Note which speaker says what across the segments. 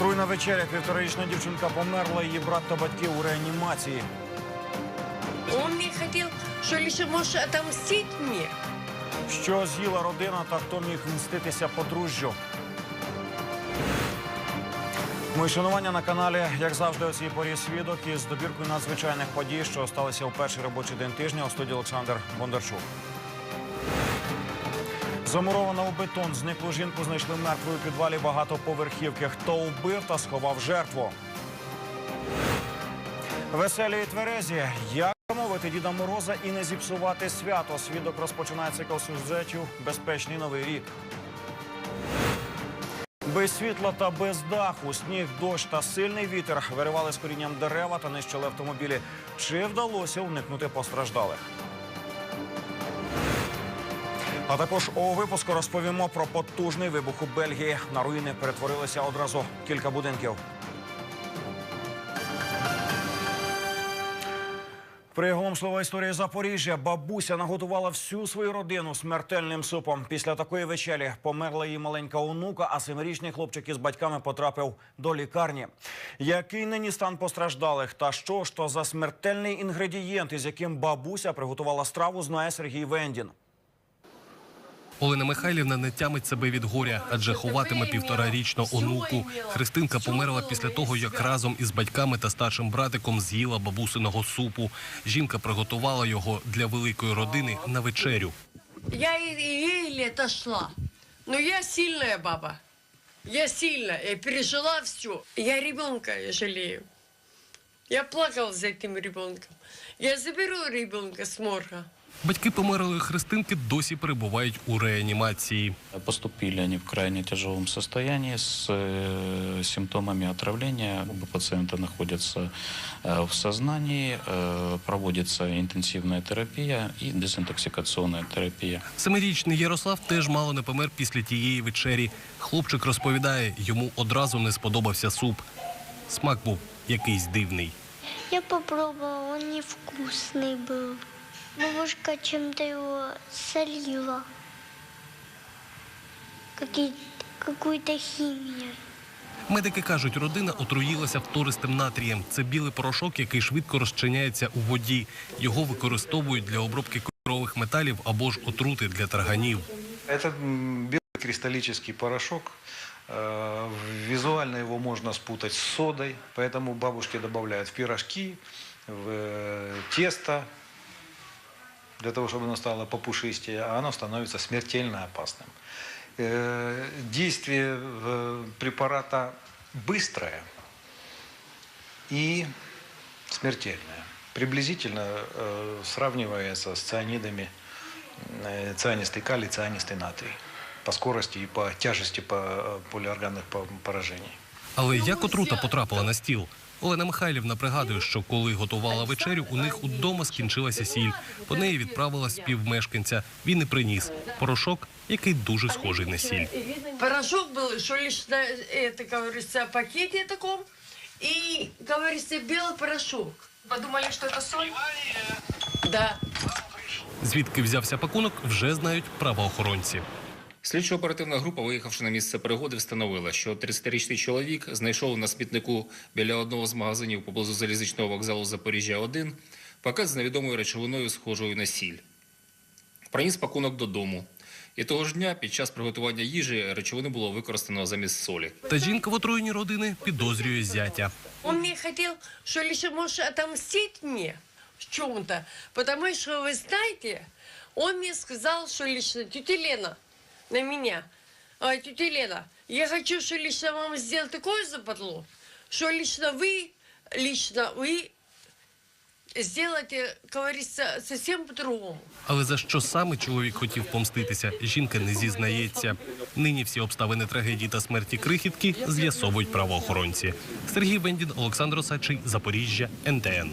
Speaker 1: Отруйна вечеря. Півторарічна дівчинка померла. Її брат та батьки у реанімації.
Speaker 2: Он мне хотел, что лишь можешь отомстить мне.
Speaker 1: Що з'їла родина та хто міг мститися подружжю? Мої шанування на каналі, як завжди, у цій порі свідок із добіркою надзвичайних подій, що сталися у перший робочий день тижня у студії Олександр Бондарчук. Замурована у бетон, зниклу жінку знайшли мертвою у підвалі багатоповерхівки. Хто вбив та сховав жертву? Веселі і тверезі. Як мовити Діда Мороза і не зіпсувати свято? Свідок розпочинає цикл сюжетів «Безпечний новий рік». Без світла та без даху, сніг, дощ та сильний вітер виривали з корінням дерева та нищили автомобілі. Чи вдалося уникнути постраждалих? А також у випуску розповімо про потужний вибух у Бельгії. На руїни перетворилися одразу кілька будинків. Приголомшлива історія Запоріжжя. Бабуся наготувала всю свою родину смертельним супом. Після такої вечері померла її маленька онука, а семирічний хлопчик із батьками потрапив до лікарні. Який нині стан постраждалих? Та що ж то за смертельний інгредієнт, із яким бабуся приготувала страву, знає Сергій Вендін.
Speaker 3: Олена Михайлівна не тямить себе від горя, адже ховатиме півторарічну онуку. Христинка померла після того, як разом із батьками та старшим братиком з'їла бабусиного супу. Жінка приготувала його для великої родини на вечерю.
Speaker 2: Я еле отошла. Но я сильная баба. Я сильная. Я пережила все. Я ребенка жалею. Я плакала за этим ребенком. Я заберу ребенка с морга.
Speaker 3: Батьки померлої Христинки досі перебувають у реанімації.
Speaker 4: Поступили они в крайне тяжелом состоянии с э, симптомами отравления. Оба пациента находятся э, в сознании, э, проводится интенсивная терапия и дезинтоксикационная терапия.
Speaker 3: Семирічний Ярослав теж мало не помер після тієї вечері. Хлопчик розповідає, йому одразу не сподобався суп. Смак був якийсь дивний.
Speaker 5: Я попробовала, он невкусный был. Бабушка чем-то его солила. Какие- Какой-то химией.
Speaker 3: Медики кажуть, родина отруїлася втористим натрієм. Це білий порошок, який швидко розчиняється у воді. Його використовують для обробки кольорових металів або ж отрути для тарганів.
Speaker 6: Это м, белый кристаллический порошок. Э, Визуально его можно спутать с содой, поэтому бабушки добавляют в пирожки, в э, тесто, для того, чтобы оно стало попушистее, а оно становится смертельно опасным. Э, Действие э, препарата быстрое и смертельное. Приблизительно э, сравнивается с цианидами э, цианистый калий, цианистый натрий по скорости и по тяжести по, э, полиорганных по- поражений.
Speaker 3: Але як отрута потрапила на стіл? Олена Михайлівна пригадує, що коли готувала вечерю, у них удома скінчилася сіль. По неї відправила співмешканця. Він і приніс порошок, який дуже схожий на сіль.
Speaker 2: Порошок был, что лишь на, это, говорится, пакете таком. И, говорится, белый порошок.
Speaker 7: Подумали, что это соль?
Speaker 2: Да.
Speaker 3: Звідки взявся пакунок, вже знають правоохоронці.
Speaker 8: Слідчо-оперативна група, виїхавши на місце пригоди, встановила, що 30-річний чоловік знайшов на смітнику біля одного з магазинів поблизу залізничного вокзалу Запоріжжя 1 пакет з невідомою речовиною, схожою на сіль. Приніс пакунок додому. І того ж дня під час приготування їжі речовину було використано замість солі.
Speaker 3: Та жінка в отруєній родини підозрює зятя.
Speaker 2: Он мне хотел, что лишь можешь отомстить мне в чем-то. Потому что, вы знаете, он мне сказал, что лично тетя Лена на меня. А, тетя Лена, я хочу, что лично вам сделать такое западло, что лично вы, лично вы сделаете, как говорится, совсем по-другому.
Speaker 3: Але за що саме чоловік хотів помститися, жінка не зізнається. Нині всі обставини трагедії та смерті крихітки з'ясовують правоохоронці. Сергій Вендін, Олександр Осадчий, Запоріжжя, НТН.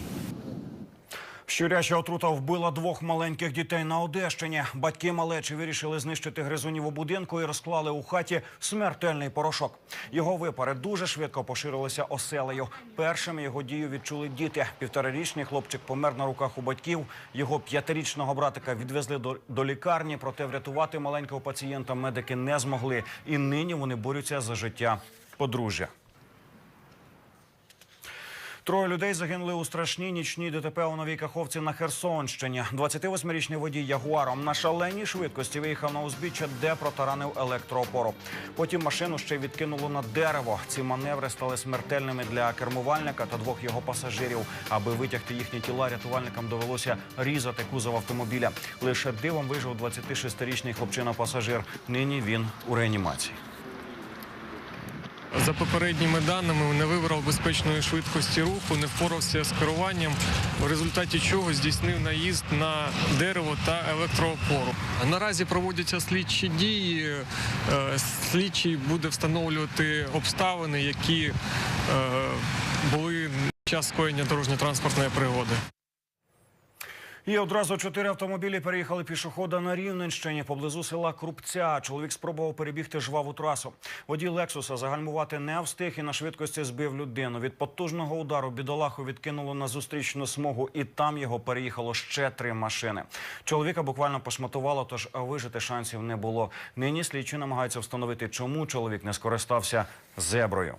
Speaker 1: Щуряча отрута вбила двох маленьких дітей на Одещині. Батьки малечі вирішили знищити гризунів у будинку і розклали у хаті смертельний порошок. Його випари дуже швидко поширилися оселею. Першими його дію відчули діти. Півторарічний хлопчик помер на руках у батьків. Його п'ятирічного братика відвезли до, до лікарні, проте врятувати маленького пацієнта медики не змогли. І нині вони борються за життя подружжя. Троє людей загинули у страшній нічній ДТП у Новій Каховці на Херсонщині. 28-річний водій Ягуаром на шаленій швидкості виїхав на узбіччя, де протаранив електроопору. Потім машину ще відкинуло на дерево. Ці маневри стали смертельними для кермувальника та двох його пасажирів. Аби витягти їхні тіла, рятувальникам довелося різати кузов автомобіля. Лише дивом вижив 26-річний хлопчина-пасажир. Нині він у реанімації.
Speaker 7: За попередніми даними не вибрав безпечної швидкості руху, не впорався з керуванням, в результаті чого здійснив наїзд на дерево та електроопору. Наразі проводяться слідчі дії. Е, Слідчий буде встановлювати обставини, які е, були під час скоєння дорожньо-транспортної пригоди.
Speaker 1: І одразу чотири автомобілі переїхали пішохода на Рівненщині поблизу села Крупця. Чоловік спробував перебігти жваву трасу. Водій Лексуса загальмувати не встиг і на швидкості збив людину. Від потужного удару бідолаху відкинуло на зустрічну смугу, і там його переїхало ще три машини. Чоловіка буквально пошматувало, тож вижити шансів не було. Нині слідчі намагаються встановити, чому чоловік не скористався зеброю.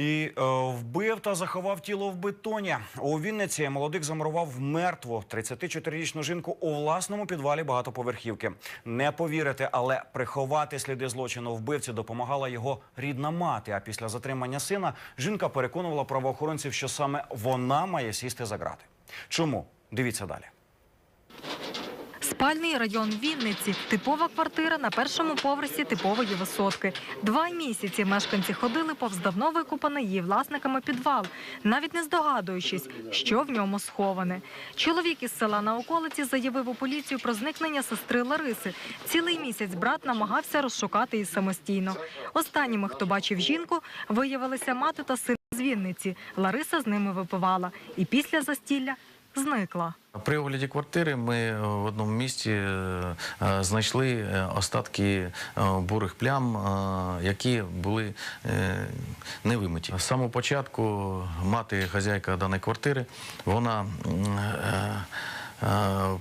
Speaker 1: І е, вбив та заховав тіло в бетоні. У Вінниці молодик замурував мертву 34-річну жінку у власному підвалі багатоповерхівки. Не повірите, але приховати сліди злочину вбивці допомагала його рідна мати. А після затримання сина жінка переконувала правоохоронців, що саме вона має сісти за грати. Чому? Дивіться далі.
Speaker 9: Спальний район Вінниці. Типова квартира на першому поверсі типової висотки. Два місяці мешканці ходили повз давно викупаний її власниками підвал, навіть не здогадуючись, що в ньому сховане. Чоловік із села на околиці заявив у поліцію про зникнення сестри Лариси. Цілий місяць брат намагався розшукати її самостійно. Останніми, хто бачив жінку, виявилися мати та син з Вінниці. Лариса з ними випивала і після застілля зникла.
Speaker 10: При огляді квартири ми е, в одному місці е, е, знайшли остатки бурих плям, які були е, не. З самого початку мати хазяйка даної квартири, вона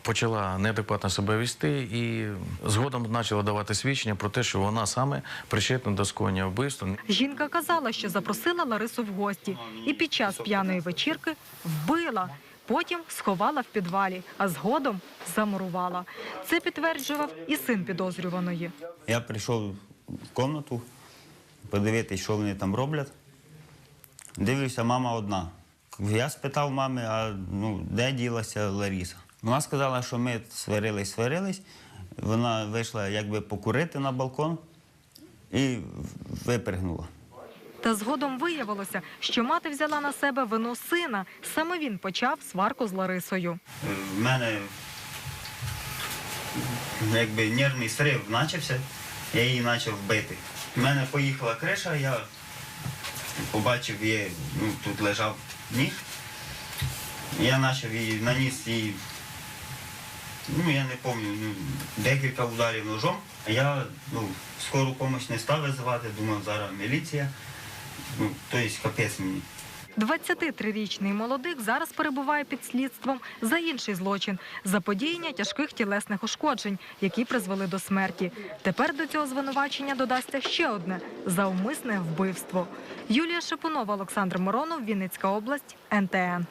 Speaker 10: почала неадекватно себе вести і згодом почала давати свідчення про те, що вона саме причетна до скоєння вбивства.
Speaker 9: Жінка казала, що запросила Ларису в гості і під час п'яної вечірки вбила. Потім сховала в підвалі, а згодом замурувала. Це підтверджував і син підозрюваної.
Speaker 11: Я прийшов в кімнату подивитися, що вони там роблять. Дивлюся, мама одна. Я спитав мами, а ну, де ділася Ларіса? Вона сказала, що ми сварились, сварились. Вона вийшла якби покурити на балкон і випригнула.
Speaker 9: Та згодом виявилося, що мати взяла на себе вину сина. Саме він почав сварку з Ларисою.
Speaker 11: В мене якби нервний срив почався, я її почав бити. У мене поїхала криша, я побачив її, ну, тут лежав ніг. Я почав її, наніс їй, ну я не пам'ятаю, ну, декілька ударів ножом. Я ну, скору допомогу не став визивати, думав, зараз міліція. Ну, тобто капець мені.
Speaker 9: 23-річний молодик зараз перебуває під слідством за інший злочин заподіяння тяжких тілесних ушкоджень, які призвели до смерті. Тепер до цього звинувачення додасться ще одне заумисне вбивство. Юлія Шипунова, Олександр Моронов, Вінницька область, НТН.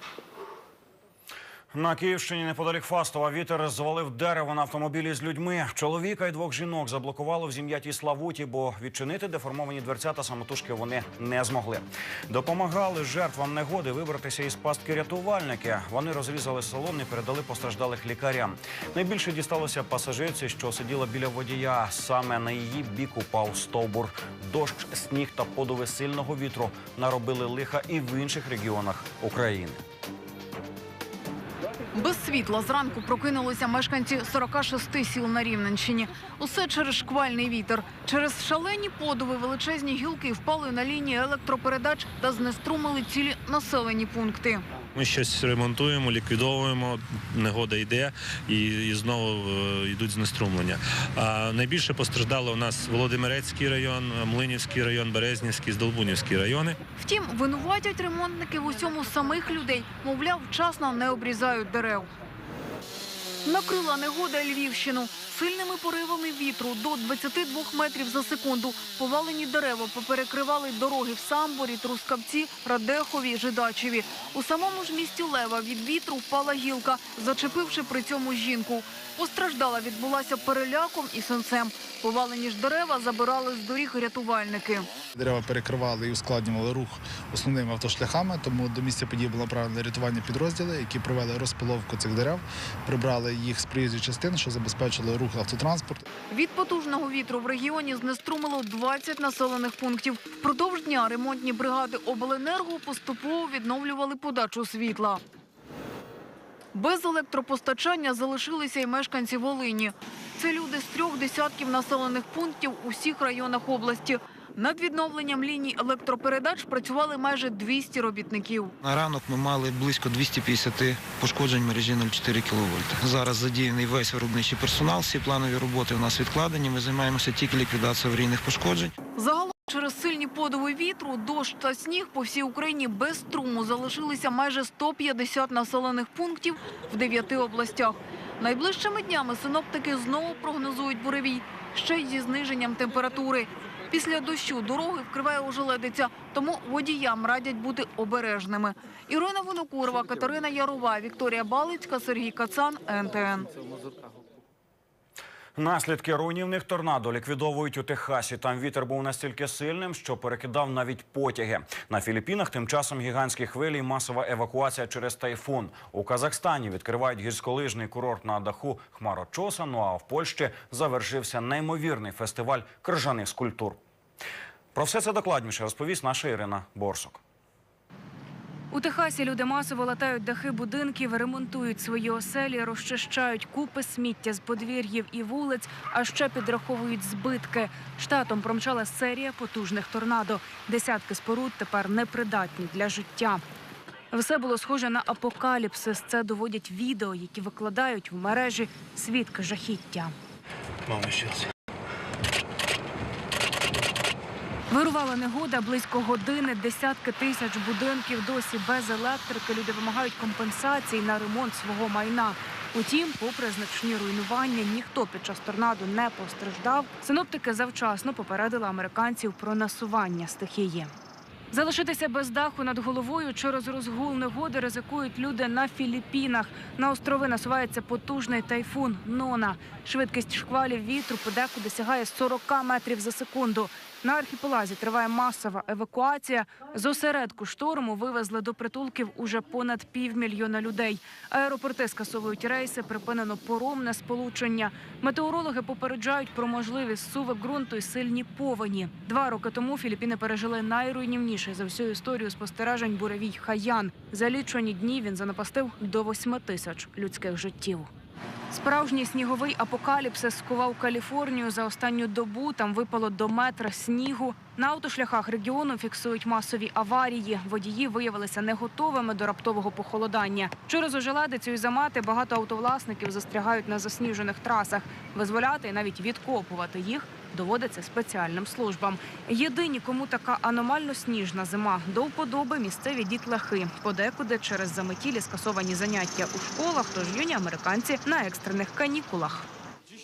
Speaker 1: На Київщині неподалік Фастова вітер звалив дерево на автомобілі з людьми. Чоловіка і двох жінок заблокувало в зім'ятій Славуті, бо відчинити деформовані дверцята самотужки вони не змогли. Допомагали жертвам негоди вибратися із пастки рятувальники. Вони розрізали салон і передали постраждалих лікарям. Найбільше дісталося пасажирці, що сиділа біля водія. Саме на її бік упав стовбур. Дощ, сніг та подуви сильного вітру наробили лиха і в інших регіонах України.
Speaker 12: Без світла зранку прокинулися мешканці 46 сіл на Рівненщині. Усе через шквальний вітер. Через шалені подуви величезні гілки впали на лінії електропередач та знеструмили цілі населені пункти.
Speaker 13: Ми щось ремонтуємо, ліквідовуємо, негода йде і, і знову е, йдуть знеструмлення. А найбільше постраждало у нас Володимирецький район, Млинівський район, Березнівський, Здолбунівський райони.
Speaker 12: Втім, винуватять ремонтники в усьому самих людей. Мовляв, вчасно не обрізають дерев. Накрила негода Львівщину. Сильними поривами вітру до 22 метрів за секунду повалені дерева поперекривали дороги в Самборі, Трускавці, Радехові, Жидачеві. У самому ж місті Лева від вітру впала гілка, зачепивши при цьому жінку. Постраждала відбулася переляком і сенцем. Повалені ж дерева забирали з доріг рятувальники.
Speaker 14: Дерева перекривали і ускладнювали рух основними автошляхами, тому до місця події було направлено рятувальні підрозділи, які провели розпиловку цих дерев, прибрали їх з проїзду частин, що забезпечило рух автотранспорту.
Speaker 12: Від потужного вітру в регіоні знеструмило 20 населених пунктів. Впродовж дня ремонтні бригади обленерго поступово відновлювали подачу світла. Без електропостачання залишилися й мешканці Волині. Це люди з трьох десятків населених пунктів у всіх районах області. Над відновленням ліній електропередач працювали майже 200 робітників.
Speaker 15: На ранок ми мали близько 250 пошкоджень мережі 0,4 кВт. Зараз задіяний весь виробничий персонал, всі планові роботи у нас відкладені. Ми займаємося тільки ліквідацією аварійних пошкоджень.
Speaker 12: Загалом через сильні подиви вітру, дощ та сніг по всій Україні без струму залишилися майже 150 населених пунктів в дев'яти областях. Найближчими днями синоптики знову прогнозують буревій, ще й зі зниженням температури. Після дощу дороги вкриває ожеледиця, тому водіям радять бути обережними. Ірина Винокурова, Катерина Ярова, Вікторія Балицька, Сергій Кацан, НТН.
Speaker 1: Наслідки руйнівних торнадо ліквідовують у Техасі. Там вітер був настільки сильним, що перекидав навіть потяги. На Філіппінах тим часом гігантські хвилі і масова евакуація через тайфун. У Казахстані відкривають гірськолижний курорт на даху Хмарочоса. Ну а в Польщі завершився неймовірний фестиваль крижаних скульптур. Про все це докладніше розповість наша Ірина Борсук.
Speaker 16: У Техасі люди масово латають дахи будинків, ремонтують свої оселі, розчищають купи сміття з подвір'їв і вулиць, а ще підраховують збитки. Штатом промчала серія потужних торнадо. Десятки споруд тепер непридатні для життя. Все було схоже на апокаліпсис. Це доводять відео, які викладають в мережі свідки жахіття. Вирувала негода близько години. Десятки тисяч будинків досі без електрики. Люди вимагають компенсацій на ремонт свого майна. Утім, попри значні руйнування, ніхто під час торнадо не постраждав. Синоптики завчасно попередили американців про насування стихії. Залишитися без даху над головою через розгул негоди ризикують люди на Філіппінах. На острови насувається потужний тайфун Нона. Швидкість шквалів вітру подекуди сягає 40 метрів за секунду. На архіпелазі триває масова евакуація. З осередку шторму вивезли до притулків уже понад півмільйона людей. Аеропорти скасовують рейси, припинено поромне сполучення. Метеорологи попереджають про можливі зсуви ґрунту і сильні повені. Два роки тому Філіппіни пережили найруйнівніший за всю історію спостережень буревій Хаян. За лічені дні він занапастив до восьми тисяч людських життів. Справжній сніговий апокаліпсис скував Каліфорнію за останню добу. Там випало до метра снігу. На автошляхах регіону фіксують масові аварії. Водії виявилися не готовими до раптового похолодання. Через ожеледицю і замати багато автовласників застрягають на засніжених трасах. Визволяти і навіть відкопувати їх доводиться спеціальним службам. Єдині, кому така аномально сніжна зима до вподоби місцеві дітлахи. Подекуди через заметілі скасовані заняття у школах, тож юні американці на екстрених канікулах.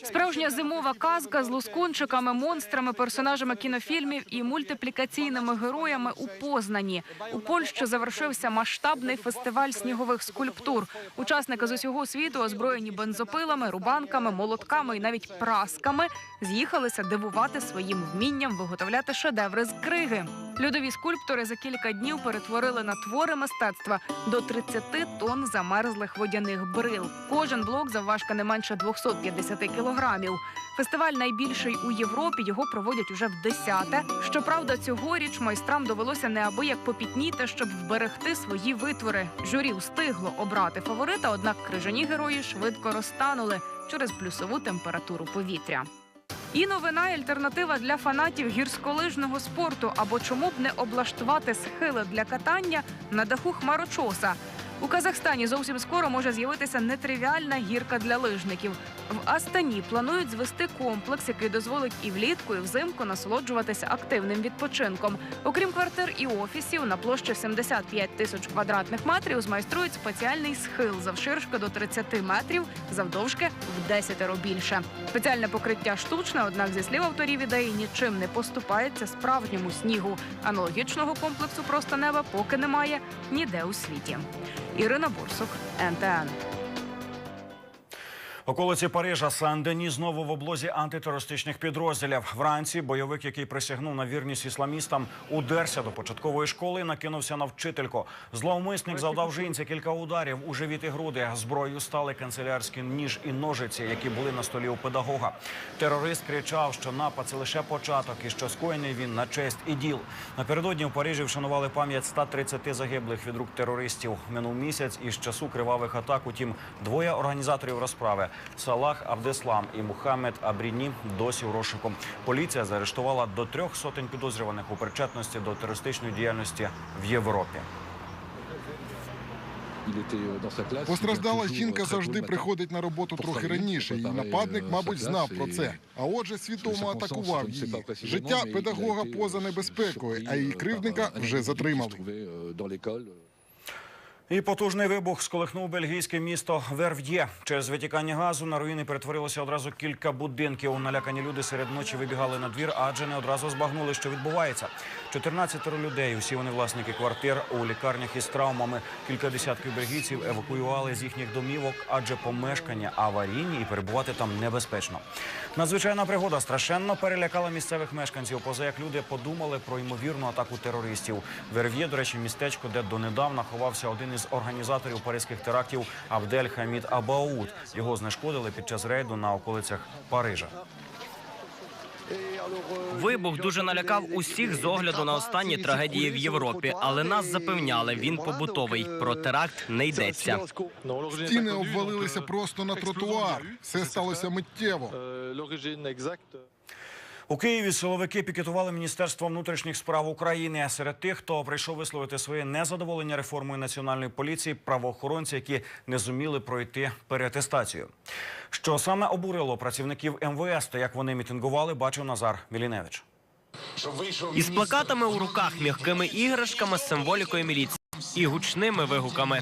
Speaker 16: Справжня зимова казка з лускунчиками, монстрами, персонажами кінофільмів і мультиплікаційними героями у Познані. У Польщі завершився масштабний фестиваль снігових скульптур. Учасники з усього світу, озброєні бензопилами, рубанками, молотками і навіть прасками, з'їхалися дивувати своїм вмінням виготовляти шедеври з криги. Льодові скульптори за кілька днів перетворили на твори мистецтва до 30 тонн замерзлих водяних брил. Кожен блок завважка не менше 250 кілограмів. Фестиваль найбільший у Європі. Його проводять уже в десяте. Щоправда, цьогоріч майстрам довелося неабияк попітніти, щоб вберегти свої витвори. Журі встигло обрати фаворита, однак крижані герої швидко розтанули через плюсову температуру повітря. І новина і альтернатива для фанатів гірськолижного спорту. Або чому б не облаштувати схили для катання на даху хмарочоса. У Казахстані зовсім скоро може з'явитися нетривіальна гірка для лижників. В Астані планують звести комплекс, який дозволить і влітку, і взимку насолоджуватися активним відпочинком. Окрім квартир і офісів, на площі 75 тисяч квадратних метрів змайструють спеціальний схил завширшки до 30 метрів, завдовжки в 10 більше. Спеціальне покриття штучне, однак зі слів авторів ідеї нічим не поступається справжньому снігу. Аналогічного комплексу просто неба поки немає ніде у світі. Ірина Бурсук, НТН.
Speaker 1: Околиці Парижа Сан-Дені знову в облозі антитерористичних підрозділів. Вранці бойовик, який присягнув на вірність ісламістам, удерся до початкової школи і накинувся на вчительку. Зловмисник завдав жінці кілька ударів у живіт і груди. Зброєю стали канцелярський ніж і ножиці, які були на столі у педагога. Терорист кричав, що напад це лише початок і що скоєний він на честь і діл. Напередодні в Парижі вшанували пам'ять 130 загиблих від рук терористів. Минув місяць із часу кривавих атак. Утім, двоє організаторів розправи Салах Абдеслам і Мухаммед Абріні досі в розшуку. Поліція заарештувала до трьох сотень підозрюваних у причетності до терористичної діяльності в Європі.
Speaker 17: Постраждала жінка завжди приходить на роботу трохи раніше. і нападник, мабуть, знав про це. А отже, свідомо атакував її. Життя педагога поза небезпекою, а її кривдника вже затримали.
Speaker 1: І потужний вибух сколихнув бельгійське місто Верв'є. Через витікання газу на руїни перетворилося одразу кілька будинків. Налякані люди серед ночі вибігали на двір, адже не одразу збагнули, що відбувається. 14 людей, усі вони власники квартир у лікарнях із травмами. Кілька десятків бельгійців евакуювали з їхніх домівок, адже помешкання аварійні і перебувати там небезпечно. Надзвичайна пригода страшенно перелякала місцевих мешканців. Поза як люди подумали про ймовірну атаку терористів. Верв'є, до речі, містечко, де донедавна ховався один із організаторів паризьких терактів Абдель Хамід Абауд. Його знешкодили під час рейду на околицях Парижа.
Speaker 18: Вибух дуже налякав усіх з огляду на останні трагедії в Європі, але нас запевняли, він побутовий. Про теракт не йдеться.
Speaker 17: Стіни обвалилися просто на тротуар. Все сталося миттєво.
Speaker 1: У Києві силовики пікетували Міністерство внутрішніх справ України. Серед тих, хто прийшов висловити своє незадоволення реформою національної поліції, правоохоронці, які не зуміли пройти переатестацію. Що саме обурило працівників МВС та як вони мітингували, бачив Назар Міліневич.
Speaker 18: Із плакатами у руках, м'якими іграшками з символікою міліції і гучними вигуками.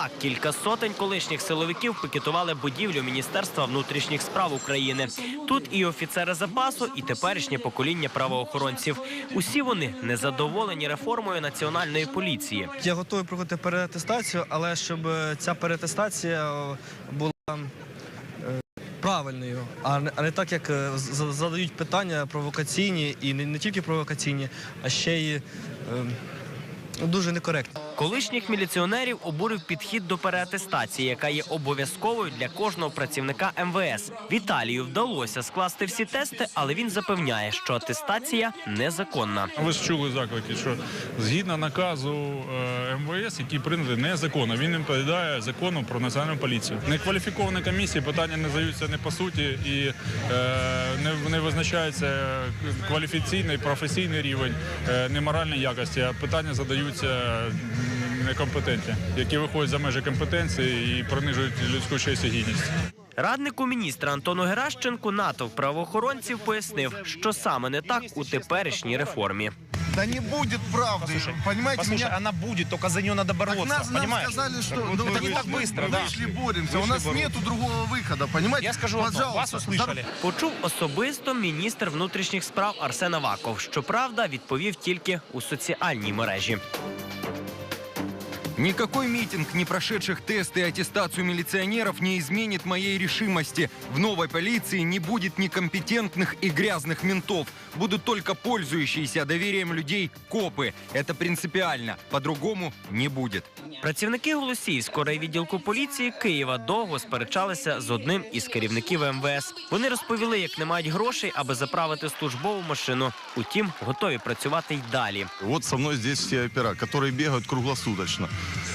Speaker 18: Так, кілька сотень колишніх силовиків пікетували будівлю Міністерства внутрішніх справ України. Тут і офіцери запасу, і теперішнє покоління правоохоронців. Усі вони незадоволені реформою національної поліції.
Speaker 19: Я готовий проходити переатестацію, але щоб е, ця переатестація е, була е, правильною, а не, так, як задають питання провокаційні і не, не тільки провокаційні, а ще й дуже некоректні.
Speaker 18: Колишніх міліціонерів обурив підхід до переатестації, яка є обов'язковою для кожного працівника МВС. Віталію вдалося скласти всі тести, але він запевняє, що атестація незаконна.
Speaker 20: Ви ж чули заклики, що згідно наказу е, МВС, який прийнятий незаконно, він не відповідає закону про національну поліцію. Некваліфіковані комісії питання не здаються не по суті і е, не, не визначається кваліфікаційний, професійний рівень, е, не моральної якості, а питання задаються некомпетентні, які виходять за межі компетенції і принижують людську честь і гідність.
Speaker 18: Раднику міністра Антону Геращенку натовп правоохоронців пояснив, що саме не так у теперішній реформі.
Speaker 21: Да не будет правды, понимаете?
Speaker 22: послушай,
Speaker 21: меня...
Speaker 22: она будет, только за нее надо бороться,
Speaker 21: Так нас, нам
Speaker 22: понимаешь?
Speaker 21: сказали, что
Speaker 22: Так вот
Speaker 21: ну,
Speaker 22: это
Speaker 21: мы-
Speaker 22: не так
Speaker 21: мы-
Speaker 22: быстро,
Speaker 21: мы
Speaker 22: да.
Speaker 21: вышли, боремся,
Speaker 22: Вышли
Speaker 21: у нас
Speaker 22: бороться.
Speaker 21: нету другого выхода, понимаете?
Speaker 22: Я скажу одно,
Speaker 21: Пожалуйста,
Speaker 22: вас услышали.
Speaker 18: Почув особисто міністр внутрішніх справ Арсен Аваков. Щоправда, відповів тільки у соціальній мережі.
Speaker 23: Никакой митинг, не прошедших тесты и аттестацию милиционеров не изменит моей решимости. В новой полиции не будет некомпетентных и грязных ментов. Будут только пользующиеся доверием людей копы. Это принципиально. По-другому не будет.
Speaker 18: Працівники Голосіївського райвідділку поліції Києва довго сперечалися з одним із керівників МВС. Вони розповіли, як не мають грошей, аби заправити службову машину. Утім, готові працювати й далі.
Speaker 24: Вот со мной здесь все опера, которые бегают круглосуточно.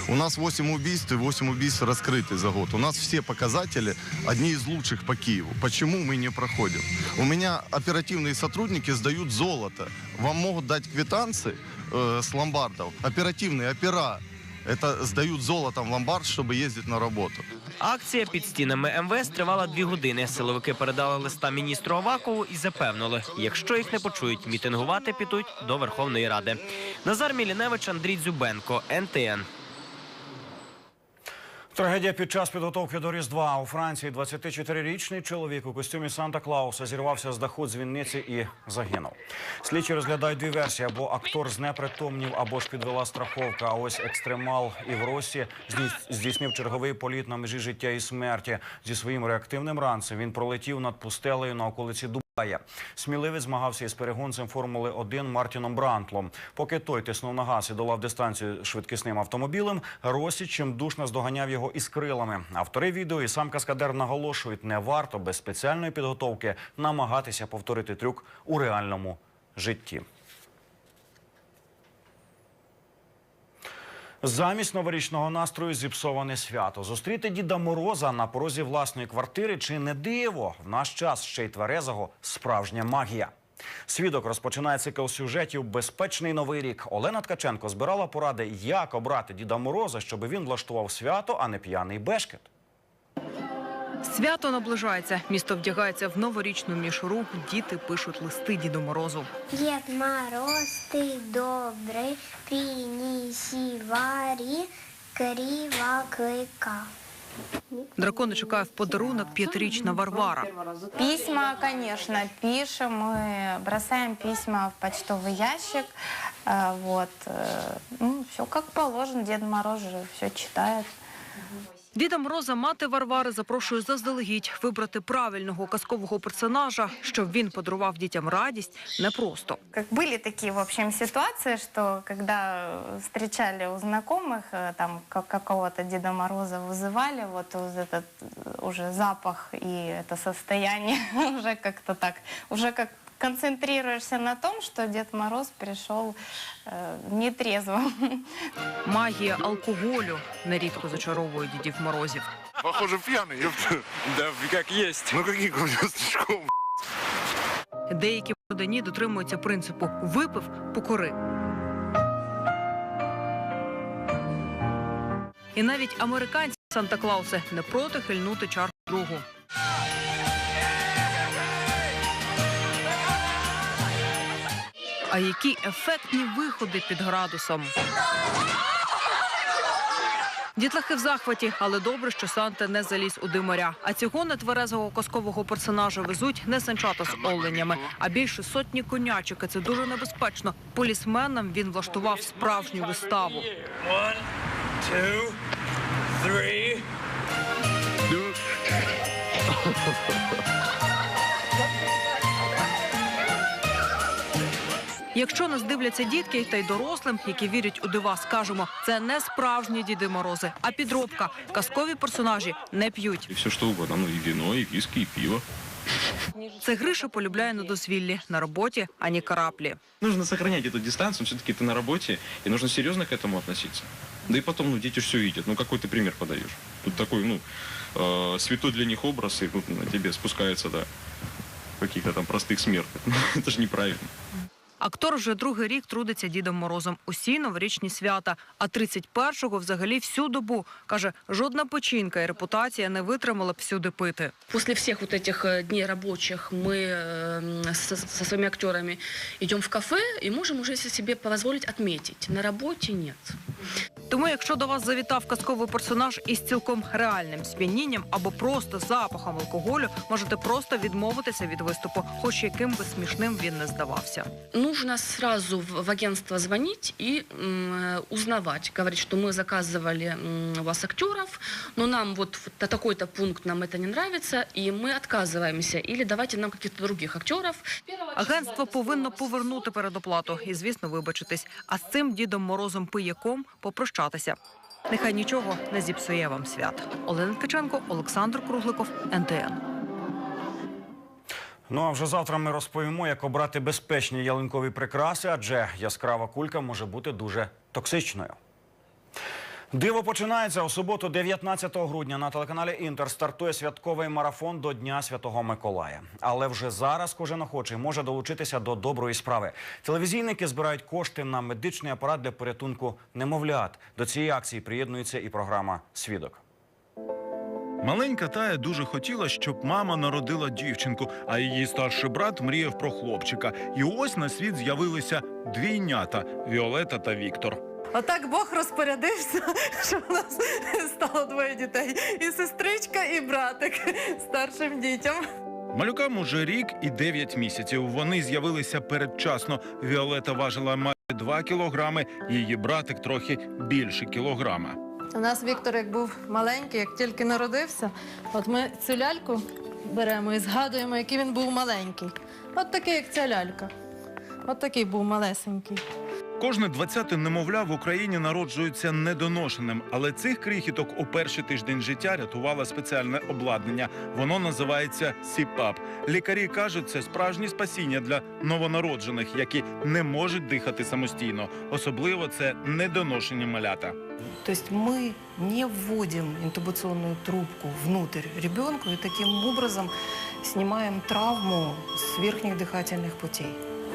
Speaker 24: У нас 8 убийств и 8 убийств раскрыты за год. У нас все показатели одни из лучших по Киеву. Почему мы не проходим? У меня оперативные сотрудники сдают золото. Вам могут дать квитанции э, с ломбардов. Оперативные опера. Это сдают золотом в ломбард, чтобы ездить на работу.
Speaker 18: Акція під стінами МВС тривала дві години. Силовики передали листа міністру Авакову і запевнили, якщо їх не почують, мітингувати підуть до Верховної Ради. Назар Міліневич, Андрій Дзюбенко, НТН.
Speaker 1: Трагедія під час підготовки до Різдва у Франції 24-річний чоловік у костюмі Санта Клауса зірвався з даху дзвіниці і загинув. Слідчі розглядають дві версії: або актор знепритомнів, або ж підвела страховка. А ось екстремал Івросі здійс- здійснив черговий політ на межі життя і смерті. Зі своїм реактивним ранцем він пролетів над пустелею на околиці Дубая. Сміливець змагався із перегонцем Формули 1 Мартіном Брантлом. Поки той тиснув на газ і долав дистанцію швидкісним автомобілем, Росі чимдушно здоганяв його із крилами. Автори відео і сам каскадер наголошують, не варто без спеціальної підготовки намагатися повторити трюк у реальному житті. Замість новорічного настрою зіпсоване свято. Зустріти Діда Мороза на порозі власної квартири чи не диво. В наш час ще й тверезого справжня магія. Свідок розпочинає цикл сюжетів Безпечний новий рік. Олена Ткаченко збирала поради, як обрати Діда Мороза, щоб він влаштував свято, а не п'яний бешкет.
Speaker 25: Свято наближається. Місто вдягається в новорічну мішуру. Діти пишуть листи Діду Морозу.
Speaker 5: Дед Мороз, ты добрый, принеси вари криво клыка.
Speaker 25: Дракони чекає в подарунок п'ятирічна Варвара.
Speaker 22: Письма, конечно, пишем. Мы бросаем письма в почтовый ящик. Э, Вот. все как положено. Дед Мороз же все читает.
Speaker 25: Діда Мороза мати Варвари запрошує заздалегідь вибрати правильного казкового персонажа, щоб він подарував дітям радість непросто.
Speaker 22: Как были такие, в общем, ситуации, что когда э, встречали у знакомых, э, там как- какого-то Деда Мороза вызывали, вот вот этот э, уже запах и это состояние уже как-то так, уже как концентрируешься на том, что Дед Мороз пришел э, нетрезвым.
Speaker 25: Магія алкоголю нерідко зачаровує дідів морозів.
Speaker 26: Похоже, пьяный, ёпта. Да, как есть. Ну каких у него слишком.
Speaker 25: Деякі подані дотримуються принципу випив покори. І навіть американці Санта Клауси не проти хильнути чарку другу. А які ефектні виходи під градусом. Дітлахи в захваті, але добре, що Санта не заліз у димаря. А цього нетверезого казкового персонажа везуть не санчата з оленями, а більше сотні конячок. І Це дуже небезпечно. Полісменам він влаштував справжню виставу.
Speaker 27: One, two, three.
Speaker 25: Якщо нас дивляться дітки та й дорослим, які вірять у дива, скажемо, це не справжні діди морози, а підробка. Казкові персонажі не п'ють.
Speaker 28: И все что угодно. Ну и вино, и виски, и пиво.
Speaker 25: Це Гриша полюбляє на дозвіллі, на роботі ані караплі.
Speaker 28: Нужно сохранять эту дистанцию. Все-таки ты на работе, и нужно серьезно к этому относиться. Да и потом, ну, дети все видят. Ну, какой ты пример подаешь? Тут такой, ну, э, святой для них образ, и тут на тебе спускается до каких-то там простых смертных. Ну, это же неправильно.
Speaker 25: Актор вже другий рік трудиться Дідом Морозом. Усі новорічні свята. А 31-го взагалі всю добу. Каже, жодна печінка і репутація не витримала б всюди пити.
Speaker 29: После всех вот этих э, дней рабочих мы э, со, со своими актерами идем в кафе и можем уже себе позволить отметить. На работе нет.
Speaker 25: Тому, якщо до вас завітав казковий персонаж із цілком реальним сп'янінням або просто запахом алкоголю, можете просто відмовитися від виступу, хоч яким би смішним він не здавався.
Speaker 29: Нужно сразу в, в агентство звонить и м, э, узнавать. Говорить, что мы заказывали м, у вас актеров, но нам вот в- такой-то пункт нам это не нравится, и мы отказываемся. Или давайте нам каких-то других актеров.
Speaker 25: Агентство повинно повернути передоплату і, звісно, вибачитись. А з цим дідом Морозом пияком попрощатися. Нехай нічого не зіпсує вам свят. Олена Ткаченко, Олександр Кругликов, НТН.
Speaker 1: Ну а вже завтра ми розповімо, як обрати безпечні ялинкові прикраси, адже яскрава кулька може бути дуже токсичною. Диво починається у суботу, 19 грудня. На телеканалі Інтер стартує святковий марафон до Дня Святого Миколая. Але вже зараз кожен охочий може долучитися до доброї справи. Телевізійники збирають кошти на медичний апарат для порятунку немовлят. До цієї акції приєднується і програма Свідок.
Speaker 30: Маленька Тая дуже хотіла, щоб мама народила дівчинку, а її старший брат мріяв про хлопчика. І ось на світ з'явилися двійнята Віолета та Віктор.
Speaker 31: Отак Бог розпорядився, що в нас стало двоє дітей: і сестричка, і братик старшим дітям.
Speaker 30: Малюкам уже рік і 9 місяців. Вони з'явилися передчасно. Віолета важила майже 2 кілограми, її братик трохи більше кілограма.
Speaker 31: У нас Віктор, як був маленький, як тільки народився, от ми цю ляльку беремо і згадуємо, який він був маленький. От такий, як ця лялька. От такий був малесенький.
Speaker 30: Кожне 20-те немовля в Україні народжується недоношеним, але цих крихіток у перший тиждень життя рятувало спеціальне обладнання. Воно називається СІПАП. Лікарі кажуть, це справжнє спасіння для новонароджених, які не можуть дихати самостійно. Особливо це недоношені малята.
Speaker 32: То есть мы не вводим интубационную трубку внутрь ребенку и таким образом снимаем травму с верхних дыхательных путей.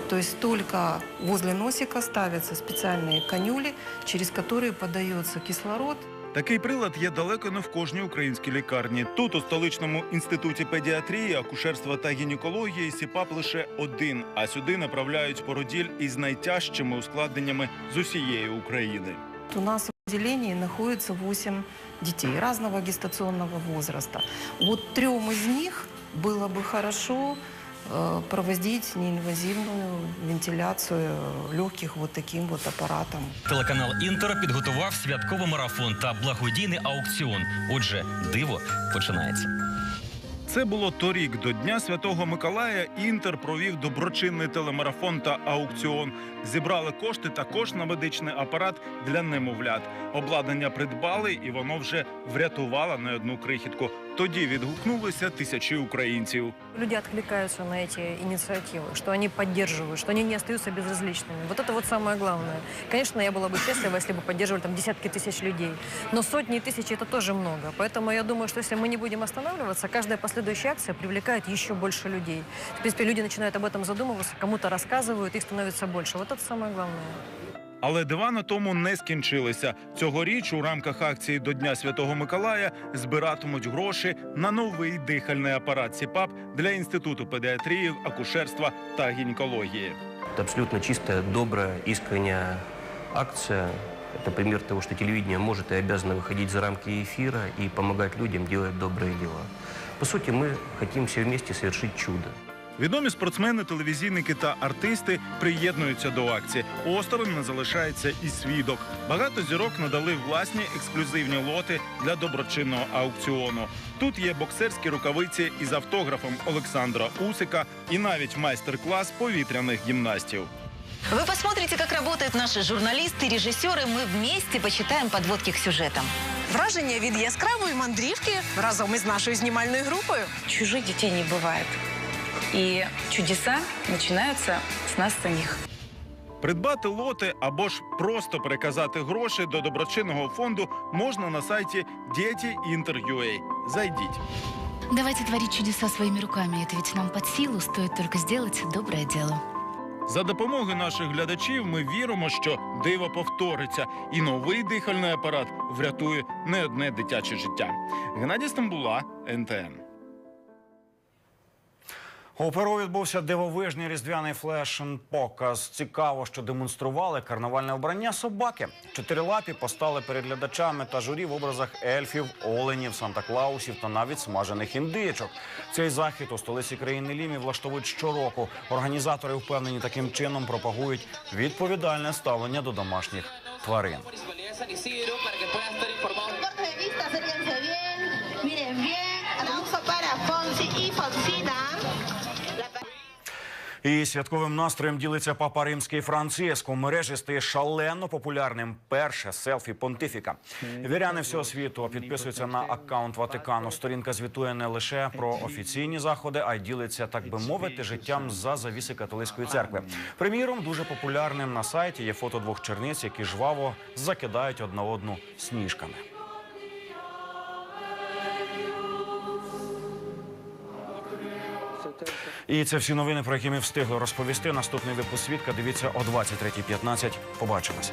Speaker 32: То есть только возле носика ставятся специальные канюли, через которые подается кислород.
Speaker 30: Такий прилад є далеко не в кожній українській лікарні. Тут, у столичному інституті педіатрії, акушерства та гінекології, СІПАП лише один, а сюди направляють породіль із найтяжчими ускладненнями з усієї України.
Speaker 32: У нас в отделении находится 8 детей разного гестационного возраста. Вот трем из них было бы хорошо э, проводить неинвазивную вентиляцию легких вот таким вот аппаратом.
Speaker 33: Телеканал Інтер підготував святковий марафон та благодійний аукціон. Отже, диво починається.
Speaker 30: Це було торік. До Дня Святого Миколая Інтер провів доброчинний телемарафон та аукціон. Зібрали кошти також на медичний апарат для немовлят. Обладнання придбали, і воно вже врятувало не одну крихітку. Тоді відгукнулися тисячі українців.
Speaker 31: Люди откликаются на эти инициативы, что они поддерживают, что они не остаются безразличными. Вот это вот самое главное. Конечно, я была бы счастлива, если бы поддерживали там десятки тысяч людей. Но сотни и тысячи это тоже много. Поэтому я думаю, что если мы не будем останавливаться, каждая последующая акция привлекает еще больше людей. В принципе, люди начинают об этом задумываться, кому-то рассказывают, их становится больше. Вот это самое главное.
Speaker 30: Але дива на тому не скінчилися. Цьогоріч у рамках акції до Дня Святого Миколая збиратимуть гроші на новий дихальний апарат СІПАП для інституту педіатрії, акушерства та гінекології.
Speaker 34: Это абсолютно чистая, добрая, искренняя акция. Это пример того, что телевидение может и обязано выходить за рамки эфира и помогать людям делать добрые дела. По сути, мы хотим все вместе совершить чудо.
Speaker 30: Відомі спортсмени, телевізійники та артисти приєднуються до акції. Осторонь не залишається і свідок. Багато зірок надали власні ексклюзивні лоти для доброчинного аукціону. Тут є боксерські рукавиці із автографом Олександра Усика і навіть майстер-клас повітряних гімнастів.
Speaker 35: Вы посмотрите, как работают наши журналисты, режиссеры. Мы вместе почитаем подводки к сюжетам.
Speaker 36: Враження від яскравої мандрівки разом із нашою знімальною групою.
Speaker 37: Чужих детей не бывает. И чудеса начинаются с нас самих.
Speaker 30: Придбати лоти або ж просто переказати гроші до доброчинного фонду можна на сайті Діті.Інтер.UA. Зайдіть.
Speaker 38: Давайте творить чудеса своими руками. Это ведь нам под силу, стоит только сделать доброе дело.
Speaker 30: За допомогою наших глядачів ми віримо, що диво повториться, і новий дихальний апарат врятує не одне дитяче життя. Геннадій Стамбула, НТН.
Speaker 1: У Перу відбувся дивовижний різдвяний флешн-показ. Цікаво, що демонстрували карнавальне обрання собаки. Чотирилапі постали перед глядачами та журі в образах ельфів, оленів, Санта-Клаусів та навіть смажених індичок. Цей захід у столиці країни Лімі влаштовують щороку. Організатори впевнені таким чином пропагують відповідальне ставлення до домашніх тварин. І святковим настроєм ділиться папа римський Франциск. У мережі стає шалено популярним перше селфі понтифіка. Віряни всього світу підписуються на аккаунт Ватикану. Сторінка звітує не лише про офіційні заходи, а й ділиться, так би мовити, життям за завіси католицької церкви. Приміром, дуже популярним на сайті є фото двох черниць, які жваво закидають одна одну сніжками. І це всі новини, про які ми встигли розповісти. Наступний випуск свідка. Дивіться о 23.15. Побачимося.